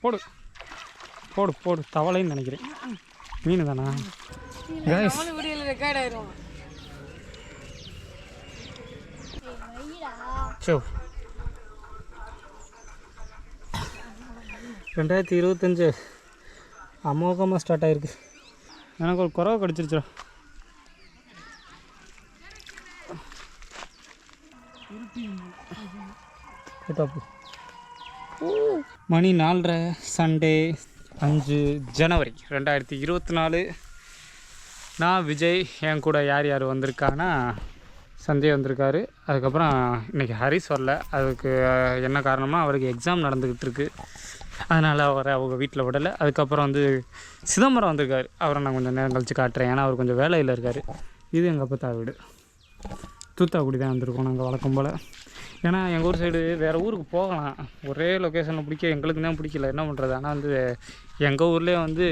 போடு. போடு போடு. தவளைன்னு நினைக்கிறேன். மீன் தானா சோ. ரெண்டாயிரத்தி இருபத்தஞ்சு அமோகமாக ஸ்டார்ட் ஆயிருக்கு. எனக்கு ஒரு குறவை கடிச்சிருச்சுடா. போட்டாப்பு. மணி நாலரை சண்டே அஞ்சு ஜனவரி ரெண்டாயிரத்தி இருபத்தி நாலு. நான் விஜய் என் கூட யார் யார் வந்திருக்கான்னா சஞ்சய் வந்திருக்காரு. அதுக்கப்புறம் இன்றைக்கி ஹரிஸ் வரல. அதுக்கு என்ன காரணமாக அவருக்கு எக்ஸாம் நடந்துக்கிட்டு இருக்கு அதனால் அவரை அவங்க வீட்டில் விடலை. அதுக்கப்புறம் வந்து சிதம்பரம் வந்திருக்காரு. அவரை நான் கொஞ்சம் நேரம் கழித்து காட்டுறேன். ஏன்னா அவர் கொஞ்சம் வேலையில் இருக்கார். இது எங்கள் அப்பத்தா வீடு. தூத்தாக்குடி தான் வந்திருக்கோம் நாங்கள் வழக்கம் போல். ஏன்னா எங்கள் ஊர் சைடு வேறு ஊருக்கு போகலாம். ஒரே லொக்கேஷனில் பிடிக்க எங்களுக்கு தான் பிடிக்கல. என்ன பண்ணுறது ஆனால் வந்து எங்கள் ஊர்லேயே வந்து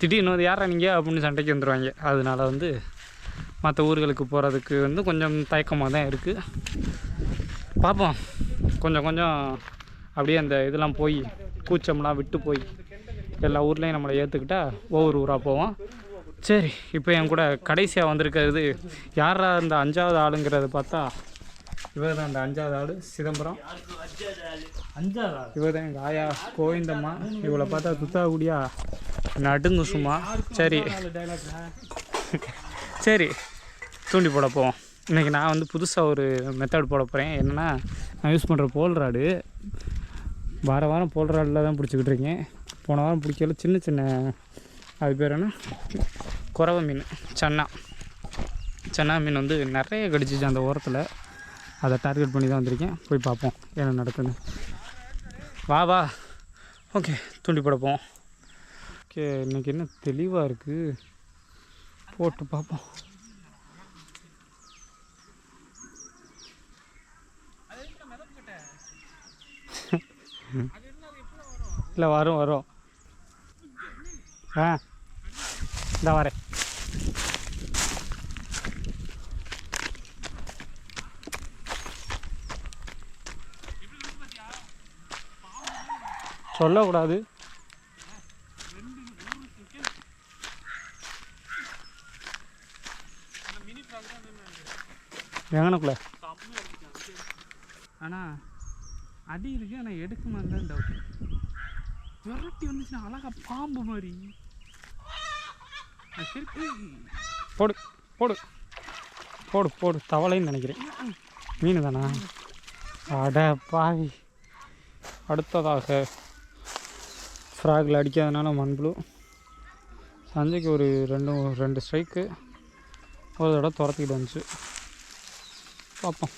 திடீர்னு வந்து யாரா நீங்கள் அப்படின்னு சண்டைக்கு வந்துடுவாங்க அதனால வந்து மற்ற ஊர்களுக்கு போகிறதுக்கு வந்து கொஞ்சம் தயக்கமாக தான் இருக்குது பார்ப்போம். கொஞ்சம் கொஞ்சம் அப்படியே அந்த இதெல்லாம் போய் கூச்சம்லாம் விட்டு போய் எல்லா ஊர்லேயும் நம்மளை ஏற்றுக்கிட்டா ஒவ்வொரு ஊராக போவோம். சரி இப்போ என் கூட கடைசியாக வந்திருக்கிறது யாரா இந்த அஞ்சாவது ஆளுங்கிறத பார்த்தா இவர் தான் அந்த அஞ்சாவது ஆள் சிதம்பரம். அஞ்சாவது ஆள் இவர் தான் எங்கள் ஆயா கோவிந்தம்மா. இவளை பார்த்தா துத்தாக்குடியா? நடுங்கு சும்மா. சரி. சரி. தூண்டி போட போவோம். இன்றைக்கி நான் வந்து புதுசாக ஒரு மெத்தட் போட போகிறேன் என்னென்னா நான் யூஸ் பண்ணுற போல் ராடு. வார வாரம் போல் ராடில் தான் பிடிச்சிக்கிட்டு இருக்கேன். போன வாரம் பிடிக்கல. சின்ன சின்ன அது பேர் என்ன? குறவை மீன். சன்னா. சன்னா மீன் வந்து நிறைய கடிச்சிச்சு அந்த ஓரத்தில். அதை டார்கெட் பண்ணி தான் வந்திருக்கேன். போய் பார்ப்போம் என்ன நடக்குதுன்னு. வா வா. ஓகே தூண்டி போட போவோம் ஓகே இன்றைக்கி என்ன தெளிவாக இருக்குது போட்டு பார்ப்போம். இல்லை வரும் வரும். ஆ இந்த வரேன். சொல்லக்கூடாது. எங்கனக்குள்ள? ஆனால் அடி இருக்கு ஆனால் எடுக்குமா தான் டவுட் விரட்டி வந்துச்சுன்னா அழகா பாம்பு மாதிரி. போடு போடு. போடு போடு. தவளைன்னு நினைக்கிறேன். மீன் தானா அட பாவி. அடுத்ததாக ஃப்ராகில் அடிக்காதனால மண்புழு. சஞ்சய்க்கு ஒரு ரெண்டு ரெண்டு ஸ்ட்ரைக்கு ஒரு தடவை துரத்திக்கிட்டு வந்துச்சு. பார்ப்போம்.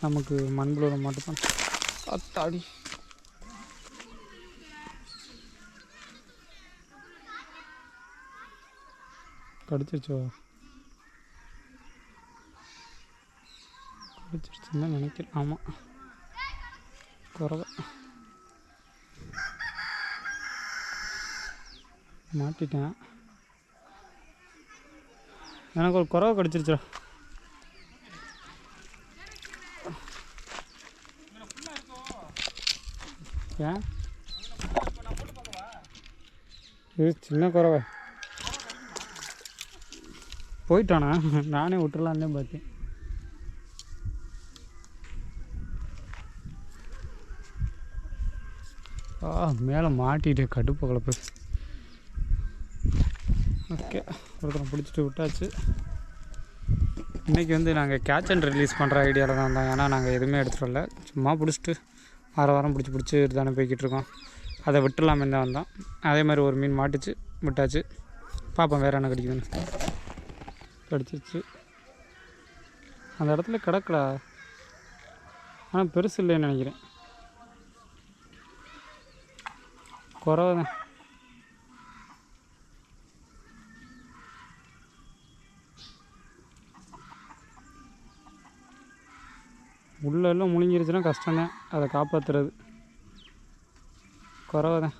நமக்கு மண்புழுவில் மட்டும்தான். அத்தாடி. கடிச்சிருச்சோ? கடிச்சிருச்சுன்னு தான் நினைக்கிறேன். ஆமாம் குறவை. மாட்டிட்டேன் எனக்கு ஒரு குறவை கடிச்சிருச்சுடா. ஏன்? இது சின்ன குறவை? போயிட்டானா? நானே விட்டுலான்னு பார்த்தேன். ஆ மேலே மாட்டிட்டு கடுப்பு கலப்பு. ஓகே ஒருத்தரை பிடிச்சிட்டு விட்டாச்சு. இன்றைக்கி வந்து நாங்கள் கேட்ச் அண்ட் ரிலீஸ் பண்ணுற ஐடியாவில் தான் இருந்தோம் ஏன்னா நாங்கள் எதுவுமே எடுத்துகிட்டு வரல. சும்மா பிடிச்சிட்டு வார வாரம் பிடிச்சி பிடிச்சி தானே போய்கிட்டு இருக்கோம். அதை விட்டுலாமே தான் வந்தோம். அதே மாதிரி ஒரு மீன் மாட்டுச்சு விட்டாச்சு. பார்ப்போம் வேறு என்ன கிடைக்குதுன்னு. கிடச்சிருச்சு. அந்த இடத்துல கிடக்கடா ஆனால் பெருசு இல்லைன்னு நினைக்கிறேன். குறவை தான் உள்ளே எல்லாம் முழுங்கிருச்சுன்னா கஷ்டங்க. அதை காப்பாற்றுறது குறவை தான்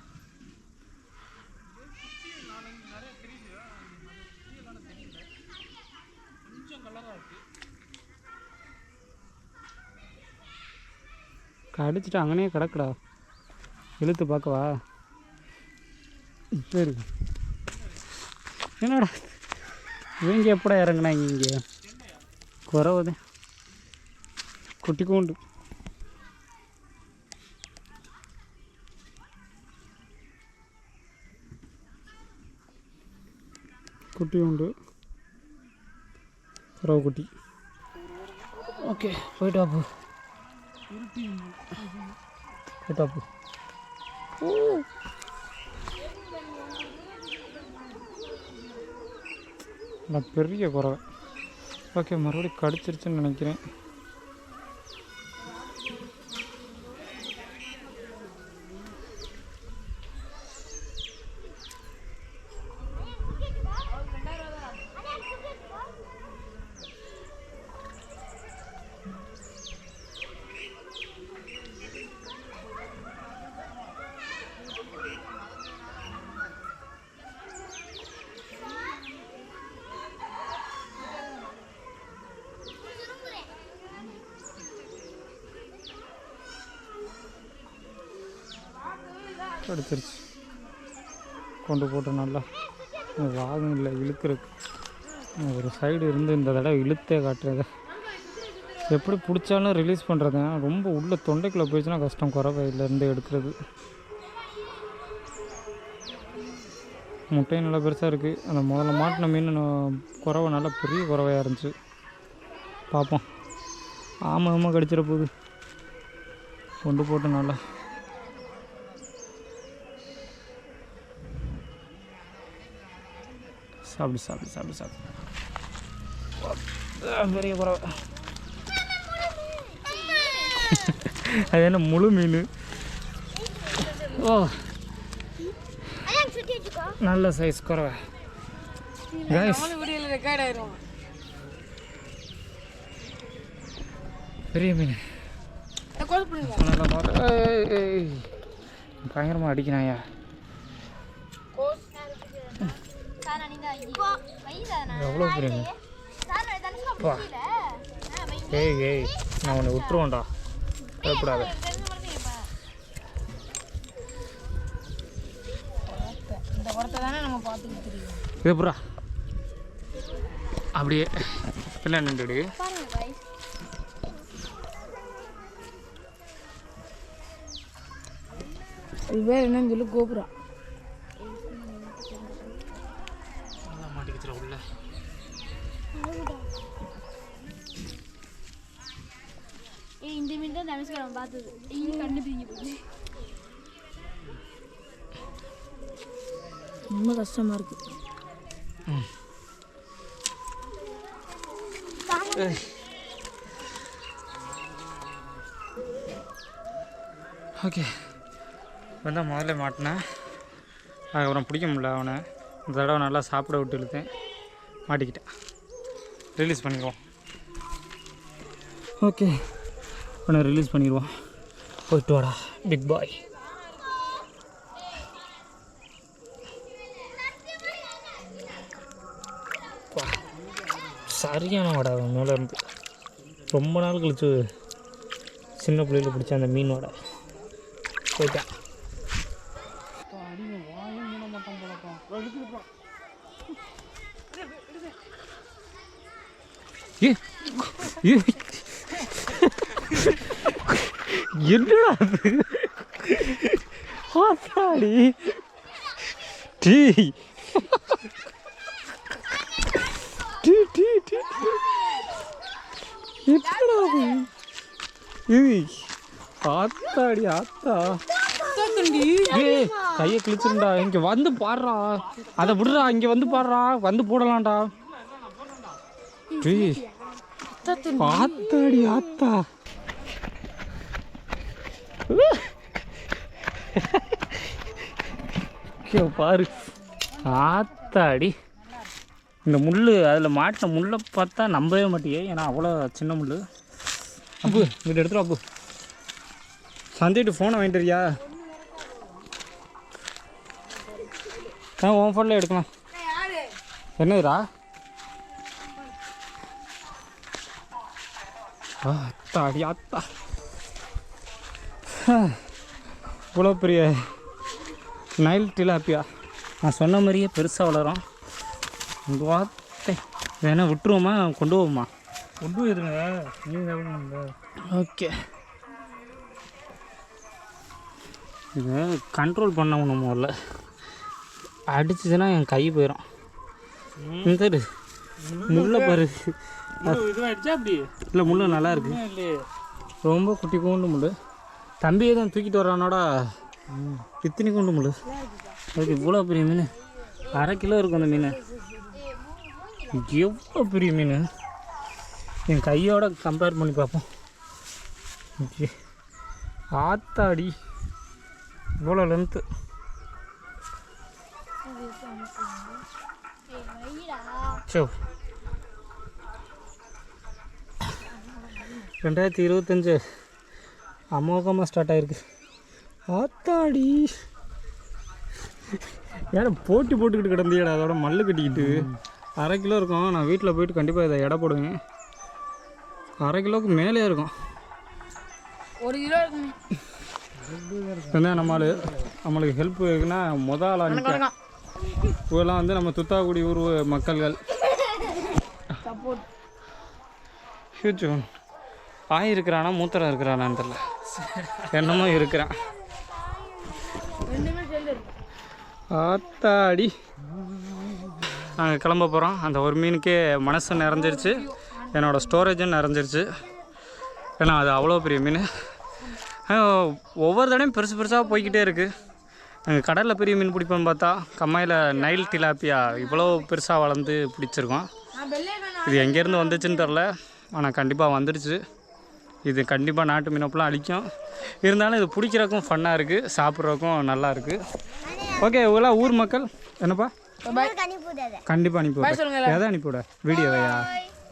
கடிச்சிட்டு அங்கனே கிடக்குடா. இழுத்து பார்க்கவா சரி என்னடா? இவங்க எப்படா இறங்கினாங்க இங்கே? குறவுதான் உண்டு குறவு குட்டி ஓகே போயிட்டு வாப்பு போயிட்டு வாப்பு நான் பெரிய குறவை ஓகே மறுபடியும் கடிச்சிருச்சுன்னு நினைக்கிறேன் கடிச்சிருச்சு கொண்டு போட்டு நல்லா வாகம் இல்லை இழுக்கிறதுக்கு. ஒரு சைடு இருந்து இந்த தடவை இழுத்தே காட்டுறது எப்படி பிடிச்சாலும் ரிலீஸ் பண்ணுறது ரொம்ப உள்ள தொண்டைக்குள்ளே போயிடுச்சுன்னா கஷ்டம் குறவையிலேருந்து எடுக்கிறது. முட்டையும் நல்லா பெருசாக இருக்குது அந்த முதல்ல மாட்டின மீன் குறவை நல்லா பெரிய குறவையாக இருந்துச்சு. பார்ப்போம். ஆமாம் ஆமாம் கடிச்சிட போகுது. கொண்டு போட்டு நல்லா சாப்பிடு சாப்பிடு சாப்பிடு சாப்பிடு. பெரிய குறவை அது என்ன முழு மீன்? ஓ. நல்ல சைஸ் குறவை. கைஸ் பெரிய மீன். பயங்கரமாக அடிக்கிறாயா எவ்வளோ பெரிய. ஏய் ஏய் நான் உன்னை விட்டுருவேன்டா. பயப்படாத. புறா அப்படியே பிள்ளை நின்றுடு இது பேர் என்னன்னு சொல்லி கோபுரம் ஏய் இந்த மீன் தான் தனுஷ்கரம் பார்த்தது இங்க ரொம்ப கஷ்டமா இருக்கு. ஓகே. வந்து முதல்ல மாட்டினேன் அதுக்கப்புறம் பிடிக்க முடியல அவனை. இந்த தடவை நல்லா சாப்பிட விட்டு இழுத்தேன். மாட்டிக்கிட்டேன் ரிலீஸ் பண்ணிடுவோம் ஓகே. அவனை ரிலீஸ் பண்ணிடுவோம். போயிட்டு வாடா பிக் பாய் சரியான வடை மேலே இருந்து. ரொம்ப நாள் கழிச்சு சின்ன பிள்ளையில் பிடிச்ச அந்த மீன் வடை போயிட்டான் ஏ ஏ என்னடா அது? ஆத்தாடி. டீ. டீ டீ டீ. என்னடா அது? ஏய் ஆத்தாடி ஆத்தா. கையை கிழிச்சிருண்டா. இங்க வந்து பாடுறா. அதை விடுறா. இங்க வந்து பாடுறா. வந்து போடலாம்டா. ஆத்தாடி ஆத்தா. பாரு. ஆத்தாடி. இந்த முள் அதில் மாட்டின முள்ளை பார்த்தா நம்பவே மாட்டியே. ஏன்னா அவ்வளோ சின்ன முள் அப்பு இங்கிட்ட எடுத்துரு அப்பு சந்தைட்டு ஃபோனை வாங்கிட்டு ஆ உன் ஃபோனில் எடுக்கலாம். என்னதுரா ஆத்தாடி ஆத்தா. இவ்வளோ பெரிய நைல் டிலாப்பியா நான் சொன்ன மாதிரியே பெருசாக வளரும். இந்த வார்த்தை. வேணா விட்டுருவோமா? கொண்டு போவோமா? கொண்டு போயிருங்க. நீங்கள் ஓகே. இதை கண்ட்ரோல் பண்ண ஒன்று முதல்ல. அடிச்சுதுன்னா என் கை போயிடும் இந்த. முள்ளை பாரு. இதுவாகிடுச்சா அப்படி? இல்லை முள்ளு நல்லா இருக்கு. ரொம்ப குட்டி கூண்டு முள்ளு. தம்பியை தான் தூக்கிட்டு வரானோடா பித்தினி கொண்டு முள்ளு. அதுக்கு இவ்வளோ பெரிய மீன்? அரை கிலோ இருக்கும் அந்த மீன். எவ்வளோ பெரிய மீன்? என் கையோட கம்பேர் பண்ணி பார்ப்போம். ஆத்தாடி. இவ்வளோ லென்த்து சோ ரெண்டாயிரத்தி இருபத்தஞ்சு. அமோகமாக ஸ்டார்ட் ஆயிருக்கு. ஆத்தாடி. ஏன்னா போட்டி போட்டுக்கிட்டு கிடந்தியடா அதோட மல்லு கட்டிக்கிட்டு. அரை கிலோ இருக்கும் நான் வீட்டில் போயிட்டு கண்டிப்பாக இதை எடை போடுவேன். அரை கிலோவுக்கு மேலே இருக்கும். ஒரு கிலோ இருக்குமே நம்மளு நம்மளுக்கு ஹெல்ப் இருக்குன்னா முத ஆளாக நிற்க இவெல்லாம் வந்து நம்ம துத்தாக்குடி ஊர் மக்கள்கள். சப்போர்ட் ஹியூஜ் ஒன் ஆய் இருக்கிறானா மூத்தரம் இருக்கிறானான்னு தெரில என்னமோ இருக்கிறான். ஆத்தாடி. நாங்கள் கிளம்ப போகிறோம் அந்த ஒரு மீனுக்கே மனசு நிறைஞ்சிருச்சு. என்னோடய ஸ்டோரேஜும் நிறைஞ்சிருச்சு. ஏன்னா அது அவ்வளோ பெரிய மீன். ஒவ்வொரு தடையும் பெருசு பெருசாக போய்கிட்டே இருக்குது நாங்கள் கடலில் பெரிய மீன் பிடிப்போம்னு பார்த்தா கம்மாயில் நைல் டிலாப்பியா இவ்வளோ பெருசாக வளர்ந்து பிடிச்சிருக்கோம். இது எங்கேருந்து வந்துச்சுன்னு தெரில. ஆனால் கண்டிப்பாக வந்துடுச்சு இது கண்டிப்பாக நாட்டு மீனப்பெல்லாம் அழிக்கும். இருந்தாலும் இது பிடிக்கிறதுக்கும் ஃபன்னாக இருக்குது சாப்பிட்றதுக்கும் நல்லா இருக்குது ஓகே இவங்களாம் ஊர் மக்கள் என்னப்பா? கண்டிப்பாக அனுப்பி சொல்லுங்க விட எதை அனுப்பி விட வீடியோவையா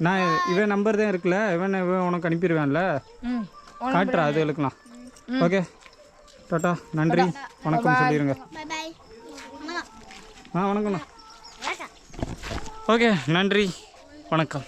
நான் இவன் நம்பர் தான் இருக்குல்ல இவன் இவன் உனக்கு அனுப்பிடுவேன்ல? ம் காட்டுறா அது இழுக்கலாம் ஓகே டாட்டா நன்றி. வணக்கம் சொல்லிடுங்க ஆ வணக்கம்ண்ணா. ஓகே நன்றி. வணக்கம்.